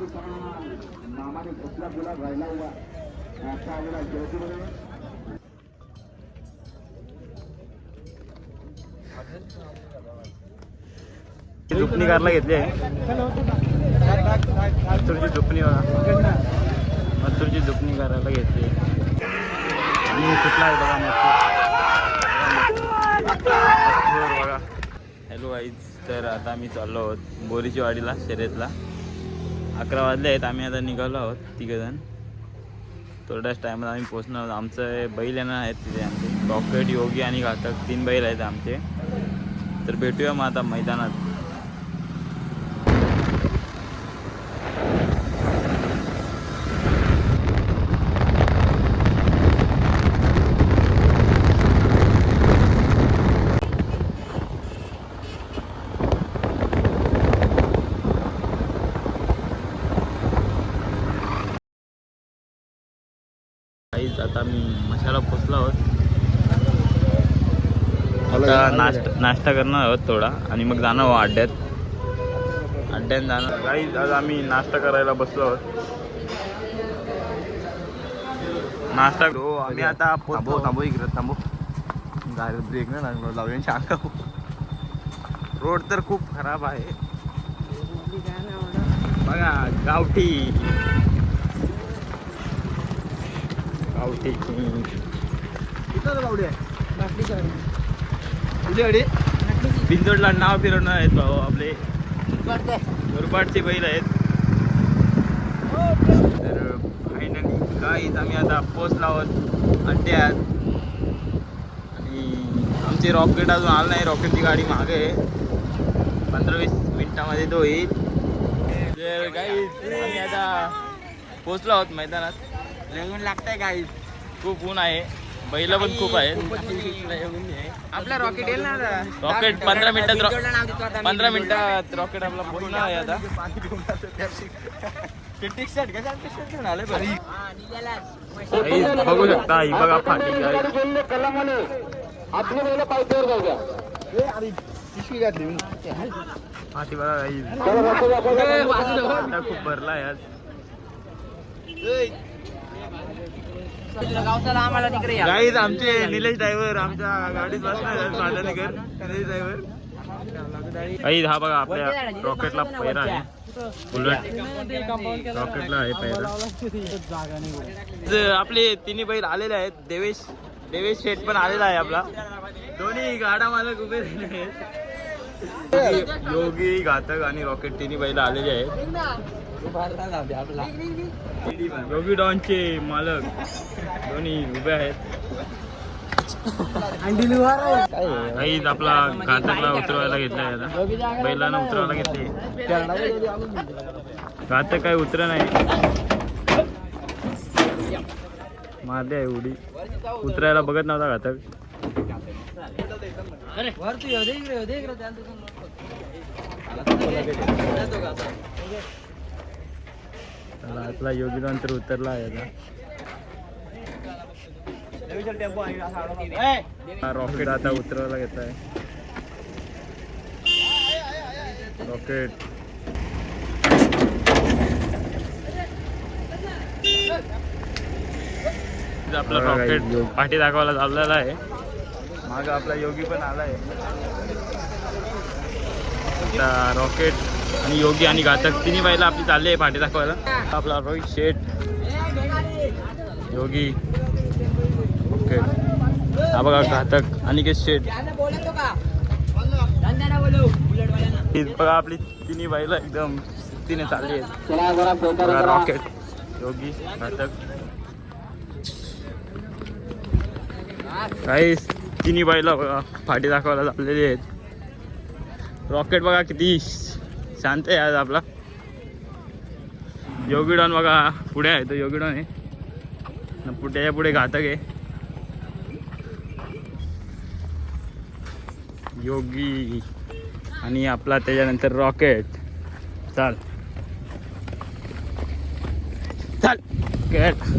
मामाने कुठला गुलाब राहिला हुआ ऐसा असा जेवती ज्योतिर्मय झुपणी कारला घेतली आहे. मथुरची झुपणी बघा. मथुरची झुपणी करायला घेतली आणि कुठला आहे बघा मथुर? मथुर बघा. हॅलो आईज तर आता आम्ही चाललो आहोत बोरीची वाडीला शर्यतला. अकरा वाजले आहेत आम्ही आता निघालो आहोत तिघंजण. थोड्याच टायमात आम्ही पोचणार आहोत. आमचं बैल येणार आहेत तिथे आमचे. रॉकेट योगी आणि घातक तीन बैल आहेत आमचे. तर भेटूया मग आता मैदानात. काहीच आता मी मशाला पोचलो आहोत. आता नाश्ता नाश्ता करणार आहोत थोडा आणि मग जाणार आहोत अड्ड्यात. अड्ड्यात जाणार. काहीच आज आम्ही नाश्ता करायला बसलो आहोत. नाश्ता हो आम्ही आता थांबव थांबव इकडे थांबव गाडी ब्रेक नाही लागलो लावूया शांत रोड तर खूप खराब आहे. बघा गावठी. गावठी बिंदोडला नाव फिरवणार आहेत भाऊ आपले. दुर्बाटचे बैल आहेत. तर फायनली काहीच आम्ही आता पोचलो आहोत. अड्ड्यात आणि आमचे रॉकेट अजून आलं नाही. रॉकेटची गाडी मागे आहे. पंधरा वीस मिनिटामध्ये तो येईल. तर काही आम्ही आता पोचलो आहोत मैदानात. लेगून लागतंय काही खूप ऊन आहे. बैल पण खूप आहेत. आपला रॉकेट येईल ना रॉकेट पंधरा मिनिटात पंधरा मिनिटात रॉकेट आपला पोहोचणार आहे आता. बघू शकता. ही बघा फाटी फाटी बघा खूप भरला आहे आज. गाईज आमचे निलेश ड्रायव्हर आमच्या गाडीत बसणार माझ्यानगर निलेश ड्रायव्हर आई हा बघा आपल्या रॉकेटला पैरा आहे. बुलेट रॉकेटला आहे पैरा. आपले तिन्ही बैल आलेले आहेत. देवेश देवेश शेठ पण आलेला आहे आपला. दोन्ही गाडा मालक उभे राहिले आहेत. योगी घातक आणि रॉकेट तिन्ही बैल आलेले आहेत. योगी डॉनचे मालक दोन्ही उभे आहेत. काही आपला घातकला उतरवायला घेतलाय आता. बैलांना उतरवायला घेतले. घातक काही उतर नाही. मारले आहे उडी. उतरायला बघत नव्हता घातक. आपला योगी डॉन तर उतरला आहे आता. रॉकेट आता उतरवायला घेत आहे रॉकेट आपला रॉकेट पाठी दाखवायला चाललेला आहे. माग आपला योगी पण आलाय. आता रॉकेट आणि योगी आणि घातक तिन्ही बाईला आपली चालली आहे पाठी दाखवायला. आपला रोहित शेठ योगी. ओके. हा बघा घातक अनिकेत शेठ. बघा आपली तिन्ही बाईला एकदम तिने चालली आहेत रॉकेट योगी घातक. काही तिन्ही बाईला बघा फाटी दाखवायला चाललेली आहेत. रॉकेट बघा किती शांत आहे आज आपला. योगीडॉन बघा पुढे आहे तो योगीडॉन आहे. न पुढे पुढे घातक आहे. योगी. आणि आपला त्याच्यानंतर रॉकेट. चाल. चाल.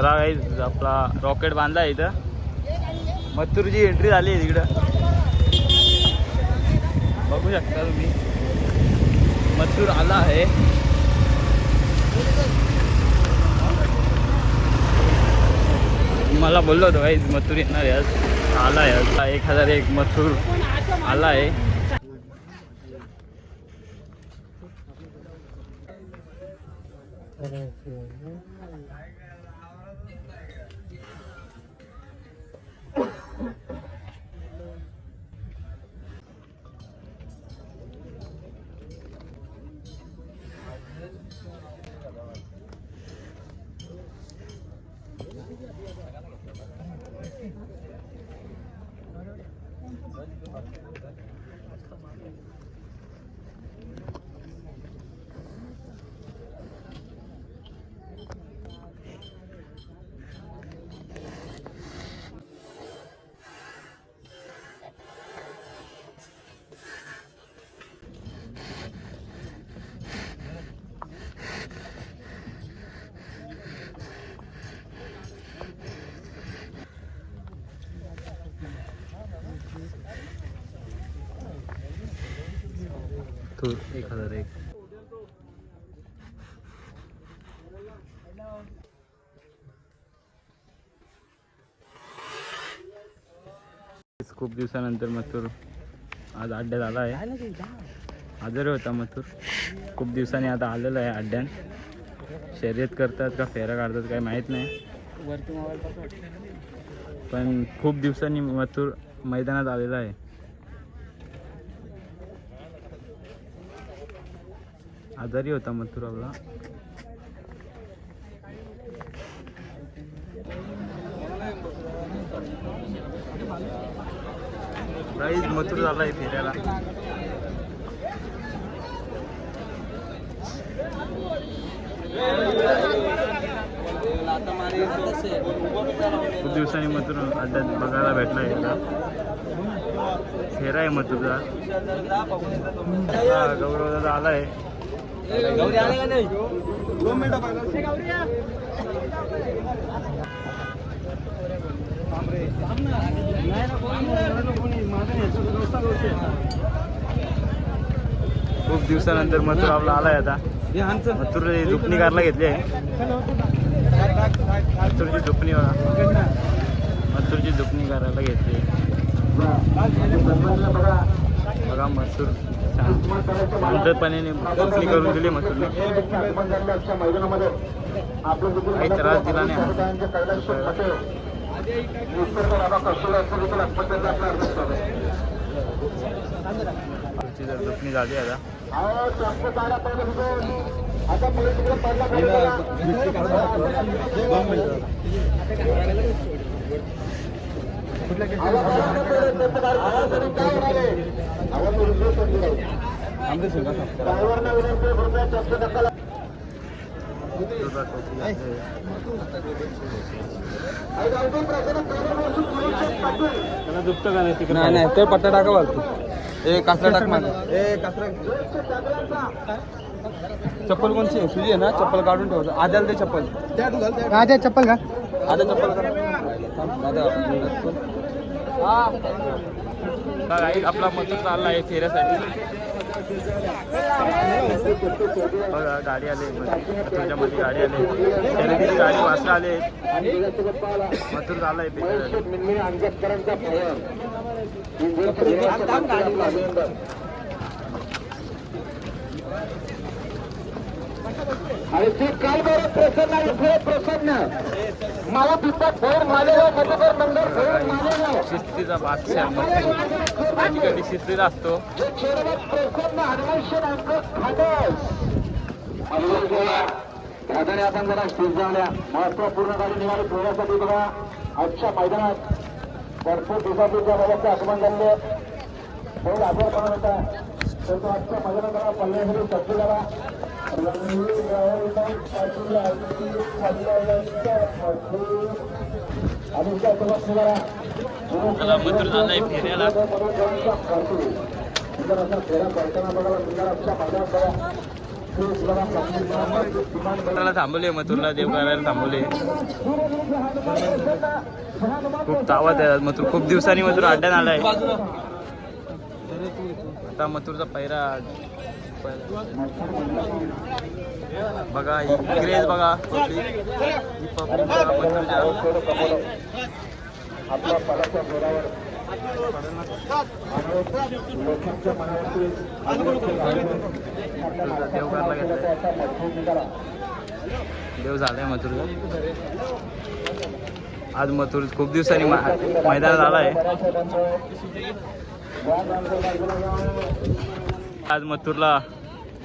चला काही आपला रॉकेट बांधला आहे इथं. मथुरची एंट्री झाली आहे तिकडं. बघू शकता तुम्ही. मथुर आला आहे. मला बोललो होतो भाई मथुर येणार आहे आज. आला आहे आज. एक हजार एक मथुर आला आहे. मथुर एक हजार एक. खूप दिवसानंतर मथुर आज अड्ड्यात आला आहे. आजारी होता मथुर. खूप दिवसांनी आता आलेला आहे अड्ड्यात. शर्यत करतात का फेरा काढतात काही माहीत नाही. पण खूप दिवसांनी मथुर मैदानात आलेला आहे. आजारी होता मथुर आपला. मथुर झाला आहे फिरायला खूप दिवसांनी मथुर अड्ड्यात बघायला भेटला याला फेरा आहे मथुरचा गौरव दादा आला आहे खूप दिवसानंतर मथुर आपला आलाय आता. मथुर झुपणी कारला घेतली आहे. मथुरची झुपणी बघा. मथुरची झुपणी करायला घेतली बघा मथुर. पाण्याने झुपणी करून दिली म्हटलं. आपलं काही त्रास दिला नाही. जर झाली आता. आता का नाही तिकडे? नाही नाही तर पट्टा टाका बघ ए कासरा टाक माझा ए कासरा चप्पल कोणची आहे? सुजी आहे ना? चप्पल काढून ठेवतो आद्याला ते चप्पल. राजा चप्पल का? आद्या चप्पल काढ. दादा बघा, एक आपला मत चालला आहे फेऱ्यासाठी. बघा गाडी आली. मथुरच्या मध्ये गाडी आली. शर्यतीची गाडी वाचला आले. मथुर झाला फेऱ्यासाठी आणि ती काय बरं प्रसन्न. आहे प्रसन्न मला तिथं फोन मालेगाव मधुकर मंदिर फोन मालेगाव शिस्तीचा बादशाह मथुर कधी शिस्तीला असतो. जे चेअरमन प्रसन्न आपण जरा स्टेज झाल्या. महत्त्वपूर्ण गाडी निघाली फिरण्यासाठी बघा. आजच्या मैदानात भरपूर दिवसापूर्वीच्या बाबाचं आगमन झाले बहुत आजारपणा होता तर तो आजच्या मैदानात पल्ल्यासाठी सज्ज झाला त्याला मंत्र झालाय फेऱ्याला. सुंदर मथुरला थांबवले मथुरला देव करायला थांबवले खूप तावात आहे मथुर. खूप दिवसांनी मथुर अड्ड्यात आलाय. आता मथुरचा पैरा बघा ही बघा ही public बघा मथुरच्या. आपल्या पदाच्या जोरावर. लोकांच्या मनावरती देव करायला घेतलाय. देव झालाय मथुरचा. आज मथुर खूप दिवसांनी मा- मैदानात आलाय. आज मथुरला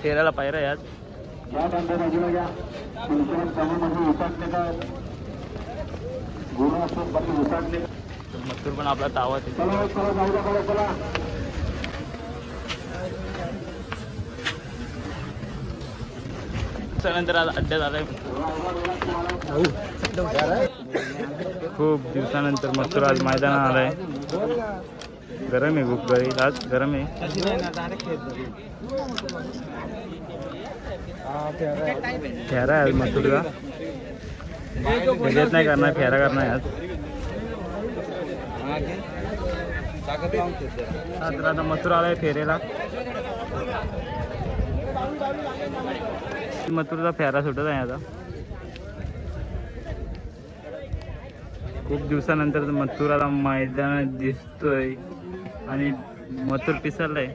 फेरायला पायरा आहे आज मथुर पण आपला चला त्यानंतर आज अड्ड्यात आलाय. खूप दिवसानंतर मथुर आज मैदानात आलाय. गरम आहे खूप गरी आज गरम आहे. फेरा आहे आज मथुरचा फेऱ्यात नाही करणार फेरा करणार आहे आज हा, तर आता मथुर आलाय फेरेला. मथुरचा फेरा सुटत आहे आता. खूप दिवसानंतर मथुराला मैदान दिसतोय आणि मथुर पिसरलाय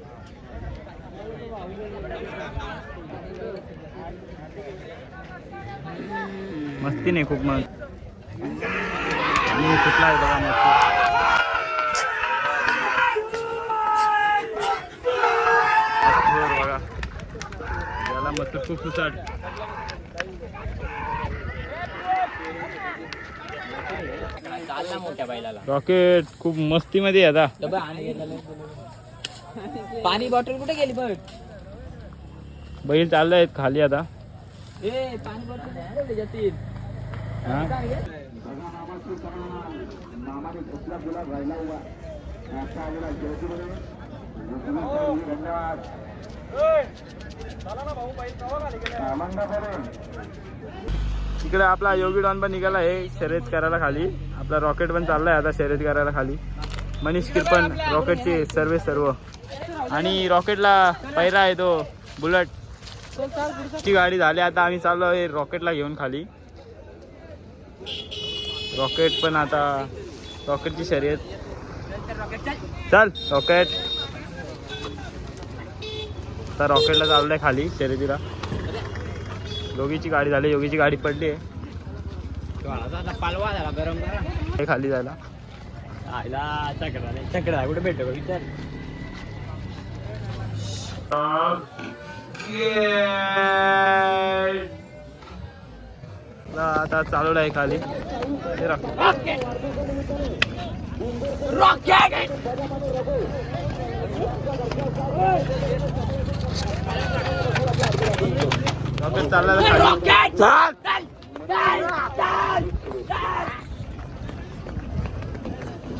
मस्ती नाही खूप मस्त आणि कुठला आहे बघा मस्त बघा. याला मथुर खूप सुसाट मोठ्या बैलाला. रॉकेट खूप मस्तीमध्ये आहे आता. पाणी बॉटल कुठे गेली बघ? बैल चाललाय खाली आता. ए पाणी बॉटल त्याच्यातील. धन्यवाद इकडे आपला योगी डॉन पण निघाला आहे शर्यत करायला खाली. आपला रॉकेट पण चाललाय आता शर्यत करायला खाली. मनीष किरपन रॉकेटचे सर्व सर्व. आणि रॉकेटला पहिला आहे तो बुलट. ची गाडी झाली आता आम्ही चाललो आहे रॉकेटला घेऊन खाली. रॉकेट पण आता रॉकेटची शर्यत. चल रॉकेट. आता रॉकेटला चाललंय खाली शर्यतीला. योगीची गाडी झाली योगीची गाडी पडली आहे. पालवा झाला गरम हे खाली जायला. आयला चकडा नाही चकडा कुठे भेटतो का विचार. आता चालू आहे खाली. हे. रॉकेट चालला खाली चाल निघाला नवीन जोर असला वासरू निघाला नवीन खरेदी बघा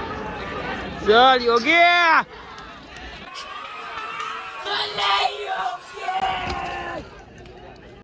ચાલ યોગી